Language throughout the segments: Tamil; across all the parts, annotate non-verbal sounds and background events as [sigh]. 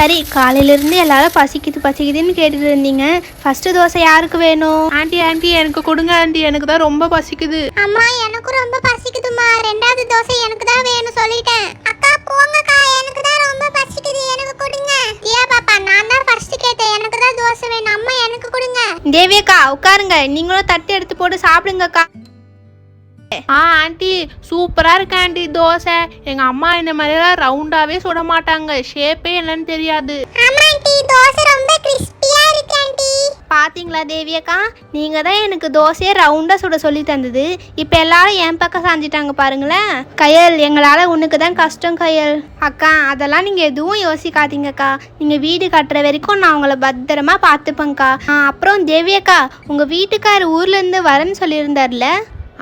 சரி காலையிலேருந்து எல்லாரும் பசிக்குது பசிக்குதுன்னு கேட்டுட்டு இருந்தீங்க. ஃபஸ்ட்டு தோசை யாருக்கு வேணும்? ஆண்டி ஆண்டி எனக்கு கொடுங்க ஆண்டி. எனக்கு தான் ரொம்ப பசிக்குது. அம்மா எனக்கு ரொம்ப பசிக்குதுமா ரெண்டாவது தோசை எனக்கு தான் வேணும் சொல்லிட்டேன். அக்கா போங்கக்கா. எனக்கு தான் ரொம்ப பசிக்குது. எனக்கு கொடுங்க. ஏன் பாப்பா நான் தான் ஃபர்ஸ்ட் கேட்டேன். எனக்கு தான் தோசை வேணும். அம்மா எனக்கு கொடுங்க. தேவியக்கா உட்காருங்க. நீங்களும் தட்டு எடுத்து போட்டு சாப்பிடுங்கக்கா. ஆ ஆண்டி சூப்பரா இருக்கு ஆண்டி. தோசை. எங்க அம்மா இந்த மாதிரிலாம் ரவுண்டாவே சுட மாட்டாங்க. ஷேப்பே என்னன்னு தெரியாது. ஆமா ஆண்டி. தோசை ரொம்ப கிறிஸ்பியா இருக்கு ஆண்டி. பாத்தீங்களா தேவியக்கா? நீங்கள் தான் எனக்கு தோசையை ரவுண்டாக சுட சொல்லி தந்தது. இப்போ எல்லாரும் என் பக்கம் சாஞ்சிட்டாங்க பாருங்களேன். கயல் எங்களால் உனக்கு தான் கஷ்டம் கயல். அக்கா அதெல்லாம் நீங்கள் எதுவும் யோசிக்காதீங்கக்கா. நீங்கள் வீடு கட்டுற வரைக்கும் நான் உங்களை பத்திரமா பார்த்துப்பேங்க்கா அப்புறம் தேவியக்கா உங்கள் வீட்டுக்கார் ஊர்லேருந்து வரேன்னு சொல்லியிருந்தார்ல?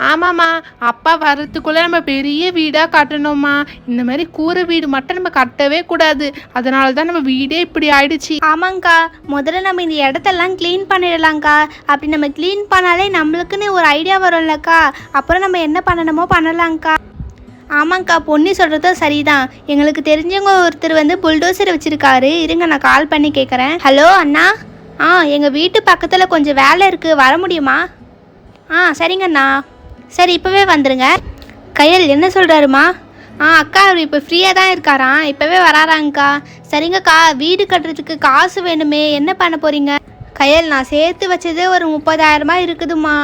ஆமாம்மா அப்பா வர்றதுக்குள்ளே நம்ம பெரிய வீடாக கட்டணும்மா. இந்த மாதிரி கூரை வீடு மட்டும் நம்ம கட்டவே கூடாது. அதனால தான் நம்ம வீடே இப்படி ஆயிடுச்சு. ஆமாங்க்கா முதல்ல நம்ம இந்த இடத்தெல்லாம் க்ளீன் பண்ணிடலாங்க்கா அப்படி நம்ம க்ளீன் பண்ணாலே நம்மளுக்குன்னு ஒரு ஐடியா வரும்லக்கா. அப்புறம் நம்ம என்ன பண்ணணுமோ பண்ணலாங்க்கா ஆமாங்க்கா பொன்னி சொல்கிறதும் சரிதான். எங்களுக்கு தெரிஞ்சவங்க ஒருத்தர் வந்து புல்டோசர் வச்சுருக்காரு. இருங்க நான் கால் பண்ணி கேட்குறேன் ஹலோ அண்ணா? ஆ எங்கள் வீட்டு பக்கத்தில் கொஞ்சம் வேலை இருக்குது வர முடியுமா? ஆ சரிங்கண்ணா சரி இப்போவே வந்துடுங்க கையல் என்ன சொல்கிறாருமா ஆ அக்கா அவர் இப்போ ஃப்ரீயாக தான் இருக்காராம். இப்போவே வராராங்க்கா சரிங்கக்கா வீடு கட்டுறதுக்கு காசு வேணுமே. என்ன பண்ண போகிறீங்க கையல் நான் சேர்த்து வச்சதே ஒரு முப்பதாயிரமா இருக்குதுமா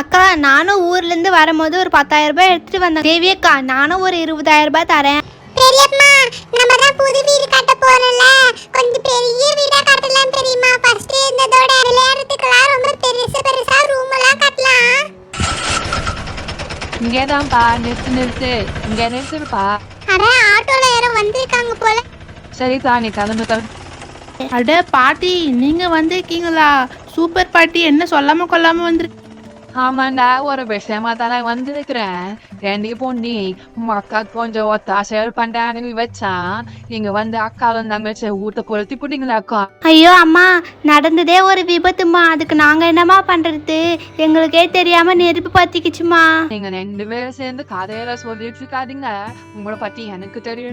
அக்கா நானும் ஊர்லேருந்து வரும்போது ஒரு பத்தாயிரரூபா எடுத்துகிட்டு வந்தேன். தேவியக்கா நானும் ஒரு இருபதாயிரரூபா தரேன். இங்கேதான்ப்பா நிறுத்து நிறுத்து. இங்கே நிறுத்துப்பா. அட ஆட்டோல யாரோ வந்திருக்காங்க போல. சரிப்பா நீ கிளம்பு கிளம்பு அட பாட்டி நீங்க வந்திருக்கீங்களா? சூப்பர் பாட்டி என்ன சொல்லாம கொள்ளாம வந்துரு ஆமாண்டா ஒரு விஷயமா தானே வந்திருக்கிறேன் ரெண்டி பொண்ணி அக்கா கொஞ்சம் ஒத்தாசை பண்றான்னு வச்சான் நீங்க வந்து அக்காவும் தங்கச்சி ஊட்ட கொளுத்தி போட்டீங்களா அக்கா? ஐயோ அம்மா நடந்ததே ஒரு விபத்துமா அதுக்கு நாங்கள் என்னம்மா பண்ணுறது எங்களுக்கே தெரியாமல் நெருப்பு பற்றிக்கிச்சுமா நீங்க ரெண்டு பேரும் சேர்ந்து கதையில சொல்லிட்டு இருக்காதீங்க. உங்களை பத்தி எனக்கு தெரியும்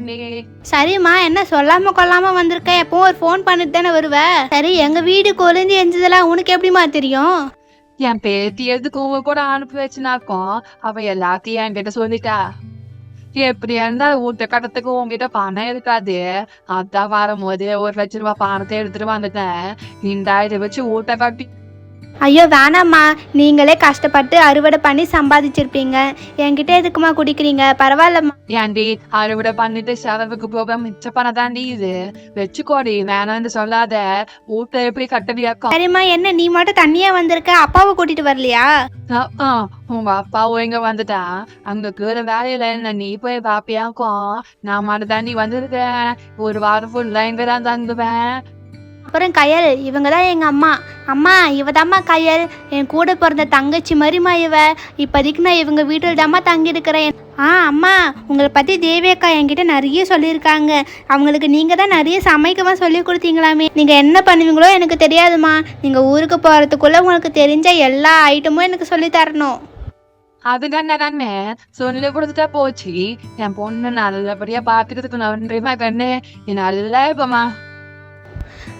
சரிம்மா என்ன சொல்லாம கொள்ளாம வந்திருக்க? எப்பவும் ஒரு ஃபோன் பண்ணிட்டு தானே வருவ? சரி எங்க வீடு கொழுந்து எஞ்சதெல்லாம் உனக்கு எப்படிம்மா தெரியும்? என் பேத்தி எதுக்கு உங்க கூட அனுப்பி வச்சுனாக்கும் அவ எல்லாத்தையும் என்கிட்ட சொல்லிட்டா. எப்படி இருந்தா வீட்டு கட்டத்துக்கு உங்ககிட்ட பணம் இருக்காது. அதான் வரும்போது ஒரு லட்ச ரூபாய் பணத்தை எடுத்துட்டு வந்துட்டேன். ரெண்டாயிரம் வச்சு வீட்டை கட்டி ஐயோ வேணாம்மா. நீங்களே கஷ்டப்பட்டு அறுவடை பண்ணி சம்பாதிச்சிருப்பீங்க. என்கிட்ட எதுக்குமா குடிக்கிறீங்க? பரவாயில்லம்மா. ஏன்டி அறுவடை பண்ணிட்டு செலவுக்கு போக மிச்ச பணம் தாண்டி இது. வச்சுக்கோடி வேணாம்னு சொல்லாத. வீட்டை எப்படி கட்டுவியாக்கும் சரிம்மா என்ன நீ மட்டும் தனியா வந்திருக்க? அப்பாவை கூட்டிட்டு வரலையா? உங்க அப்பாவும் இங்க வந்துட்டா. அங்க இருக்கிற வேலையில என்ன நீ போய் பாப்பியாக்கும்? நான் மட்டும் தாண்டி வந்திருக்கேன் ஒரு வாரம் ஃபுல்லா இங்க தான் தங்குவேன். அப்புறம் கயல் இவங்க தான் எங்கள் அம்மா. அம்மா இவ தாம்மா கயல். என் கூட பிறந்த தங்கச்சி மாதிரிம்மா இவ. இப்போதைக்கு நான் இவங்க வீட்டில் தாம்மா தங்கியிருக்கிறேன். ஆ அம்மா உங்களை பற்றி தேவியக்கா என்கிட்ட நிறைய சொல்லியிருக்காங்க. அவங்களுக்கு நீங்கள் தான் நிறைய சமைக்கமா சொல்லி கொடுத்தீங்களாமே. நீங்கள் என்ன பண்ணுவீங்களோ எனக்கு தெரியாதும்மா. நீங்கள் ஊருக்கு போகிறதுக்குள்ளே உங்களுக்கு தெரிஞ்ச எல்லா ஐட்டமும் எனக்கு சொல்லி தரணும். அது தானே. கண்ணே சொல்லி கொடுத்துட்டா போச்சு. என் பொண்ணு நல்லபடியா பாத்துக்கிறதுக்கு நன்றிமா கண்ணு நீ நல்லா இருப்பமா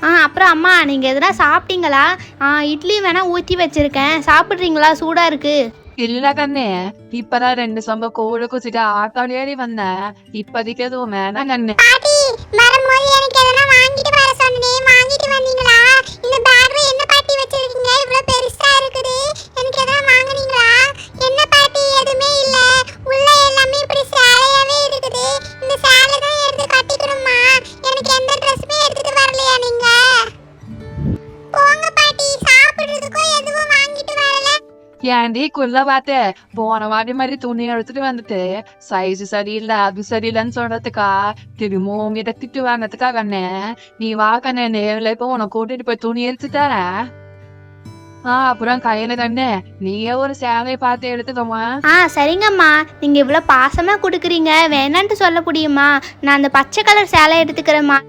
ஆ அப்புறம் அம்மா நீங்கள் எதனா சாப்பிட்டீங்களா? ஆ இட்லி வேணால் ஊற்றி வச்சுருக்கேன். சாப்பிட்றீங்களா? சூடாக இருக்குது இல்ல கண்ணே இப்பதான் ரெண்டு சொம்ப கோழி குச்சிட்டு ஆட்டோட ஏறி வந்தேன். இப்போதைக்கு எதுவும் வேணாம் கண்ணு. பாட்டி வரும்போது எனக்கு எதனா வாங்கிட்டு வர சொன்னேன் வாங்கிட்டு குள்ள பார்த்தேன் போன வாட்டி மாதிரி துணி எடுத்துட்டு வந்துட்டு சைஸ் சரியில்லை அது சரியில்லைன்னு சொல்றதுக்கா திரும்பவும் உங்ககிட்ட திட்டு வாங்கறதுக்கா கண்ணே நீ வாக்கண்ணே நேரில் இப்போ உனக்கு கூட்டிட்டு போய் துணி எடுத்து தரேன் ஆ அப்புறம் கையில தண்ணே நீயே ஒரு சேவை பார்த்து எடுத்துக்கோமா ஆ சரிங்கம்மா நீங்க இவ்வளவு பாசமா குடுக்குறீங்க வேணான்ட்டு சொல்ல முடியுமா நான் அந்த பச்சை கலர் சேலை எடுத்துக்கிறேம்மா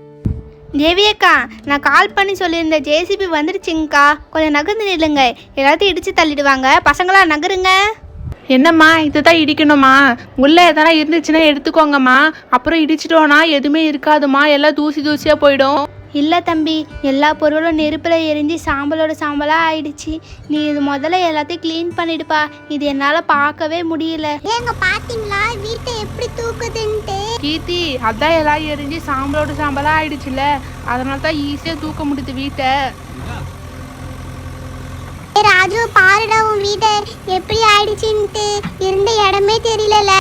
தேவியக்கா நான் கால் பண்ணி சொல்லியிருந்த ஜேசிபி வந்துடுச்சுங்கக்கா. கொஞ்சம் நகர்ந்து நில்லுங்க. எல்லாத்தையும் இடித்து தள்ளிடுவாங்க. பசங்களா நகருங்க. என்னம்மா இதுதான் இடிக்கணுமா? உள்ளே எதனா இருந்துச்சுன்னா எடுத்துக்கோங்கம்மா. அப்புறம் இடிச்சிட்டோன்னா எதுவுமே இருக்காதும்மா. எல்லாம் தூசி தூசியாக போயிடும். இல்லை தம்பி எல்லா பொருளும் நெருப்பில் எரிஞ்சு சாம்பலோட சாம்பலாக ஆயிடுச்சு. நீ இது முதல்ல எல்லாத்தையும் க்ளீன் பண்ணிடுப்பா. இது என்னால் பார்க்கவே முடியல. ஏங்க பாத்தீங்களா? வீட்டை எப்படி தூக்குதுன்ட்டு? கீர்த்தி அதான் எல்லாம் எரிஞ்சு சாம்பலோட சாம்பலாக ஆயிடுச்சுல அதனால தான் ஈஸியாக தூக்க முடியுது வீட்டை. ஏ ராஜு பாருடா உன் வீட்டை எப்படி ஆயிடுச்சுன்ட்டு. இருந்த இடமே தெரியல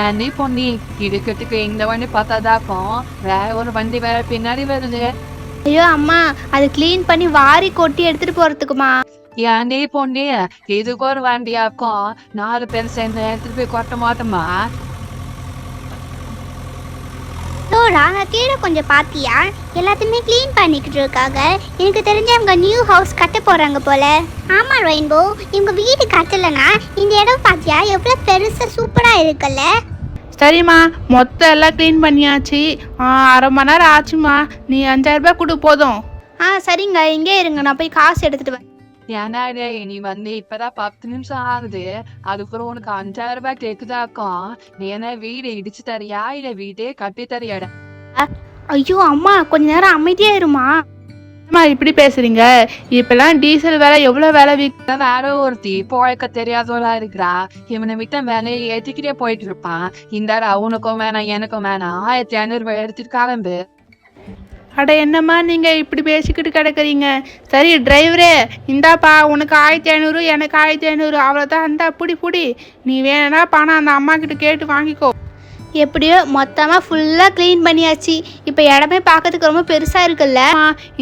ஏன்டி பொண்ணி இடுக்கிறதுக்கு இந்த வண்டி பார்த்தாதாக்கும் வேற ஒரு வண்டி வேற பின்னாடி வருது. ஐயோ அம்மா அது க்ளீன் பண்ணி வாரி கொட்டி எடுத்துகிட்டு போகிறதுக்குமா ஏன்டி பொண்ணி இதுக்கு ஒரு வண்டியாக்கும் நாலு பேர் சேர்ந்து எடுத்துட்டு போய் கொட்ட மாட்டோமா? டோரா நான் கீழே கொஞ்சம் பாத்தியா? எல்லாத்தையுமே க்ளீன் பண்ணிக்கிட்டு இருக்காங்க எனக்கு தெரிஞ்ச அவங்க நியூ ஹவுஸ் கட்ட போறாங்க போல. ஆமா ரெயின்போ இவங்க வீடு கட்டலனா இந்த இடம் பாத்தியா? எவ்வளவு பெருசா சூப்பரா இருக்குல்ல? சரிம்மா மொத்தம் எல்லாம் க்ளீன் பண்ணியாச்சு. ஆ, அரை மணி நேரம் ஆச்சுமா நீ அஞ்சாயிரம் ரூபாய் கொடு போதும். ஆ சரிங்க. இங்கே இருங்க. நான் போய் காசு எடுத்துகிட்டு வரேன். ஏன்னா டேய், நீ வந்து இப்பதான் பத்து நிமிஷம் ஆகுது அதுக்கப்புறம் உனக்கு அஞ்சாயிரம் ரூபாய் கேக்குதாக்கும் நீ என்ன வீடு இடிச்சு தரியா இல்ல வீடே கட்டி தரியாடா ஐயோ அம்மா கொஞ்ச நேரம் அமைதியாக இருமா அம்மா இப்படி பேசுறீங்க இப்பெல்லாம் டீசல் விலை எவ்வளோ விலை இவன் வேற ஒருத்தி போழைக்க தெரியாதவளா இருக்கிறா இவனை விட்ட வேலையை ஏத்திக்கிட்டே போயிட்டு இருப்பான் இந்த அவனுக்கும் வேணாம் எனக்கும் வேணாம் ஆயிரத்தி ஐநூறு ரூபாய் எடுத்துட்டு கிளம்பு அட என்னம்மா நீங்கள் இப்படி பேசிக்கிட்டு கிடக்குறீங்க? சரி டிரைவரே இந்தாப்பா உனக்கு ஆயிரத்தி ஐநூறு எனக்கு ஆயிரத்தி ஐநூறு அவ்வளோதான் இந்தா புடி புடி. நீ வேணா பணம் அந்த அம்மா கிட்ட கேட்டு வாங்கிக்கோ. எப்படியோ மொத்தமாக ஃபுல்லாக க்ளீன் பண்ணியாச்சு. இப்போ இடமே பார்க்கறதுக்கு ரொம்ப பெருசாக இருக்குல்ல?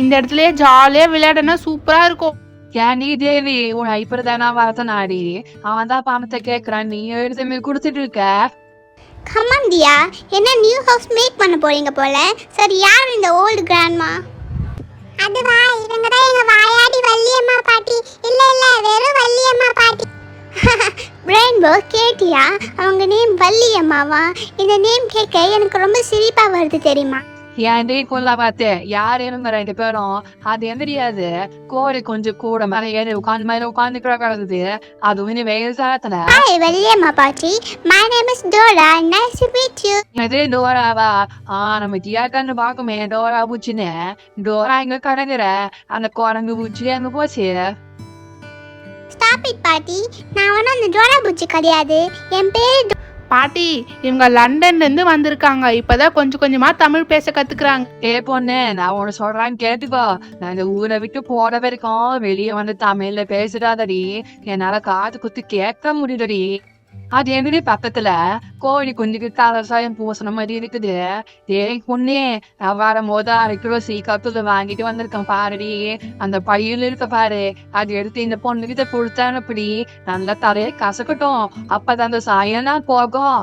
இந்த இடத்துலயே ஜாலியாக விளையாடனா சூப்பராக இருக்கும். ஏன் நீ தேவி உன் இப்படிதானா வரத்தனாடி அவன் தான் பணத்தை கேக்குறான். நீ எழுதுமே கொடுத்துட்டு இருக்க. கமாந்தியா என்ன நியூ ஹவுஸ் மேக் பண்ண போறீங்க போல? சரி யார் இந்த ஓல்டு கிராண்ட்மா அதுவா இவங்க தான் எங்க வாயாடி வள்ளியம்மா பாட்டி. இல்ல இல்ல வெறும் வள்ளியம்மா பாட்டி. [laughs] ரெயின்போ கேட்டியா? அவங்க நேம் வள்ளியம்மாவா? இந்த நேம் கேட்க எனக்கு ரொம்ப சிரிப்பா வருது தெரியுமா? ஏன்டி கொல்ல பார்த்து? யார் இவங்க ரெண்டு பேரும்? அது என்ன தெரியாது கோழி கொஞ்சம் கூட மேல ஏறி உட்காந்து மேல உட்காந்து கிடக்குது அதுவும் இனி வெயில் சாத்துல ஹாய் வள்ளியம்மா பாட்டி. My name is Dora nice to meet you இது டோராவா? ஆ நம்ம ஜியா கண்ணு பாக்குமே டோரா பூச்சின்னு. டோரா இங்க கடங்குற அந்த குரங்கு பூச்சி அங்க போச்சு? ஸ்டாப் இட் பாட்டி. நான் ஒன்றும் அந்த டோரா புச்சி கிடையாது. என் பேர் பாட்டி இவங்க லண்டன்லேருந்து வந்திருக்காங்க. இப்போதான் கொஞ்சம் கொஞ்சமாக தமிழ் பேச கற்றுக்குறாங்க ஏ பொண்ணு நான் உன சொல்றான்னு கேட்டுக்கோ. நான் இந்த ஊரை விட்டு போற வரைக்கும் வெளியே வந்து தமிழ்ல பேசுறாதடி. என்னால காது குத்து கேட்க முடியலடி. அது எங்கடி பக்கத்துல? கோழி குஞ்சுக்கு கலசாயம் பூசணும் மாதிரி இருக்குது. ஏய் பொண்ணே நான் வரும்போது அரை கிலோ வாங்கிட்டு வந்திருக்கேன் பாருடி. அந்த பையில இருக்க பாரு. அது எடுத்து இந்த பொண்ணுகிட்ட கொடுத்தானப்படி நல்லா தலையை கசக்கட்டும். அப்பதான் அந்த சாயம் போகும்.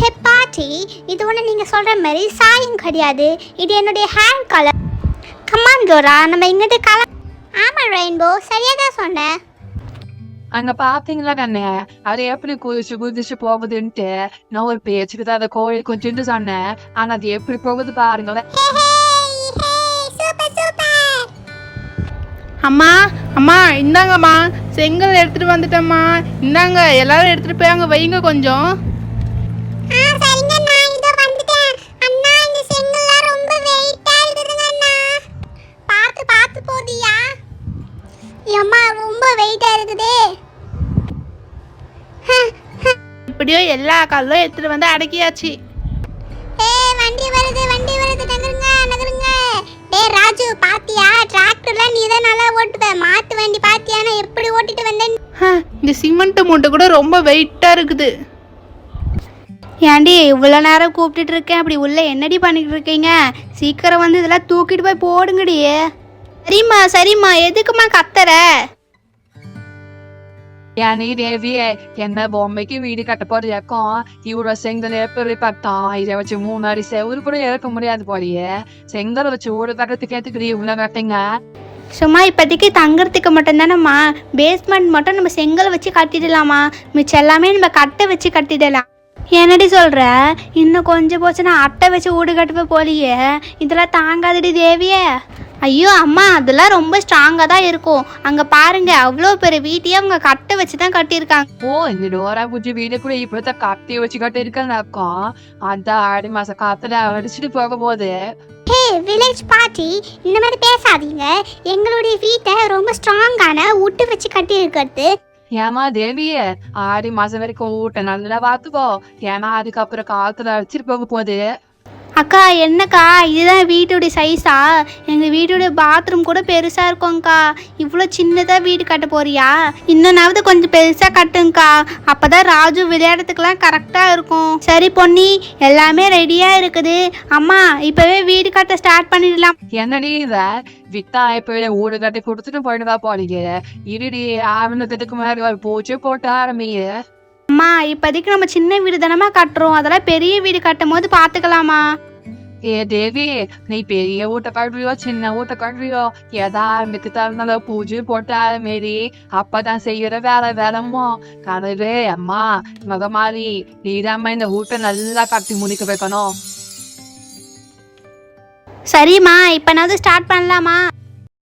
ஹே பாட்டி இது ஒன்று நீங்கள் சொல்கிற மாதிரி சாயம் கிடையாது. இது என்னுடைய ஹேண்ட் கலர் கமாண்டோரா நம்ம இங்கிட்டு கலர் ஆமாம் ரெயின்போ சரியாக தான் சொன்னேன். அங்க பாத்தீங்களா கண்ணே? அது எப்படி குதிச்சு குதிச்சு போகுதுன்ட்டு? நான் ஒரு பேச்சுக்கு தான் அந்த கோயில் கொஞ்சம் சொன்னேன். ஆனா அது எப்படி போகுது பாருங்களேன். அம்மா அம்மா இந்தாங்கம்மா. செங்கல் எடுத்துட்டு வந்துட்டேம்மா. இந்தாங்க எல்லாரும் எடுத்துட்டு போய் அங்க வைங்க கொஞ்சம். இப்படியோ எல்லா கல்லும் எடுத்துட்டு வந்து அடக்கியாச்சு. ஏ வண்டி வருது வண்டி வருது நகருங்க நகருங்க. டேய் ராஜு பாத்தியா? டிராக்டர்லாம் நீ தான் நல்லா ஓட்டுவ மாட்டு வண்டி பாத்தியா? நான் எப்படி ஓட்டிட்டு வந்தேன்? இந்த சிமெண்ட் மூட்டை கூட ரொம்ப வெயிட்டாக இருக்குது. ஏண்டி இவ்வளோ நேரம் கூப்பிட்டுட்டு இருக்கேன். அப்படி உள்ள என்னடி பண்ணிட்டு இருக்கீங்க? சீக்கிரம் வந்து இதெல்லாம் தூக்கிட்டு போய் போடுங்கடி. சரிம்மா சரிம்மா. எதுக்குமா கத்துற? ஏன் நீ தேவியே என்ன பொம்மைக்கு வீடு கட்ட போறியாக்கும் இவ்வளவு செங்கல் எப்படி பார்த்தா இதை வச்சு மூணு அடி செவ்வறு கூட இறக்க முடியாது போறியே செங்கல் வச்சு ஒரு கட்டுறதுக்கு ஏத்துக்கிறீ இவ்வளவு கட்டிங்க சும்மா இப்போதைக்கு தங்குறதுக்கு மட்டும்தானம்மா பேஸ்மெண்ட் மட்டும் நம்ம செங்கல் வச்சு கட்டிடலாமா மிச்சம் எல்லாமே நம்ம கட்டை வச்சு கட்டிடலாம் என்னடி சொல்கிற இன்னும் கொஞ்சம் போச்சுன்னா அட்டை வச்சு வீடு கட்டுவே போலியே இதெல்லாம் தாங்காதடி தேவியே ஐயோ அம்மா அதெல்லாம் ரொம்ப ஸ்ட்ராங்காக தான் இருக்கும். அங்கே பாருங்க அவ்வளோ பெரிய வீட்டையே அவங்க கட்டை வச்சு தான் கட்டியிருக்காங்க. ஓ இந்த டோரா பூஜை வீடு கூட இப்படித்தான் கட்டி வச்சு கட்டி இருக்கேன்னு அர்த்தம் அதான் ஆடி மாசம் காத்துல அடிச்சுட்டு போக போகுது ஹே வில்லேஜ் பாட்டி இந்த மாதிரி பேசாதீங்க. எங்களுடைய வீட்டை ரொம்ப ஸ்ட்ராங்கான உட்டு வச்சு கட்டி இருக்கிறது ஏமா தேவி ஆடி மாசம் வரைக்கும் ஊட்ட நல்லா பாத்துக்கோ ஏன்னா அதுக்கப்புறம் காத்துல அடிச்சிட்டு போக போகுது அக்கா என்னக்கா? இதுதான் வீட்டுடைய சைஸா எங்கள் வீட்டுடைய பாத்ரூம் கூட பெருசாக இருக்கும்க்கா. இவ்வளோ சின்னதாக வீடு கட்ட போறியா? இன்னொன்னாவது கொஞ்சம் பெருசாக கட்டுங்கக்கா. அப்போ தான் ராஜு விளையாடுறதுக்கெலாம் கரெக்டாக இருக்கும். சரி பொன்னி. எல்லாமே ரெடியாக இருக்குது. அம்மா இப்போவே வீடு கட்ட ஸ்டார்ட் பண்ணிடலாம். என்னடி இதை? வித்தா இப்ப ஊடு கட்டி கொடுத்துட்டு போயிட்டு தான் போனீங்க இருடி ஆவணத்துக்கு முன்னாடி ஒரு பூச்சி போட்டு ஆரம்பிங்க அம்மா இப்போதைக்கு நம்ம சின்ன வீடு தானம்மா கட்டுறோம். அதெல்லாம் பெரிய வீடு கட்டும் போது பார்த்துக்கலாமா? ஏ தேவி நீ பெரிய ஊட்ட கட்டுறியோ சின்ன ஊட்ட கட்டுறியோ எதா ஆரம்பித்து தரனால பூஜை போட்டு ஆரம்பிடி அப்பதான் செய்யற வேலை வேலைமோ கதவே அம்மா மகமாரி நீதாம்மா இந்த ஊட்ட நல்லா கட்டி முடிக்க வைக்கணும். சரிம்மா இப்போனாவது ஸ்டார்ட் பண்ணலாமா?